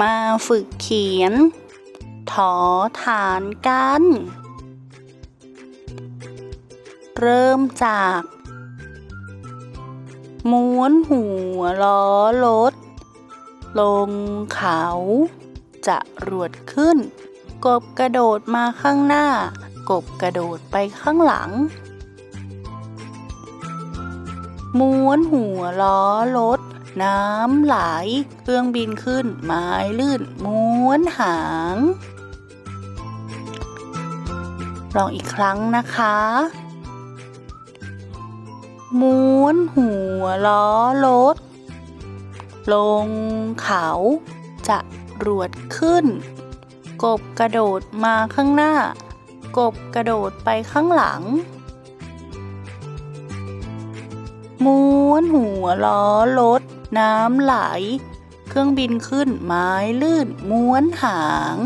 มาฝึกเขียน ถอฐานกัน เริ่มจาก ม้วนหัวล้อรถ ลงเขา จะรวดขึ้น กบกระโดดมาข้างหน้า กบกระโดดไปข้างหลัง ม้วนหัวล้อรถ น้ำไหล เครื่องบินขึ้น ไม้ลื่น ม้วนหาง ลองอีกครั้งนะคะ ม้วนหัวล้อรถ ลงเขา จะรวดขึ้น กบกระโดดมาข้างหน้า กบกระโดดไปข้างหลัง ม้วนหัวล้อรถน้ำไหล เครื่องบินขึ้นไม้ลื่นม้วนหาง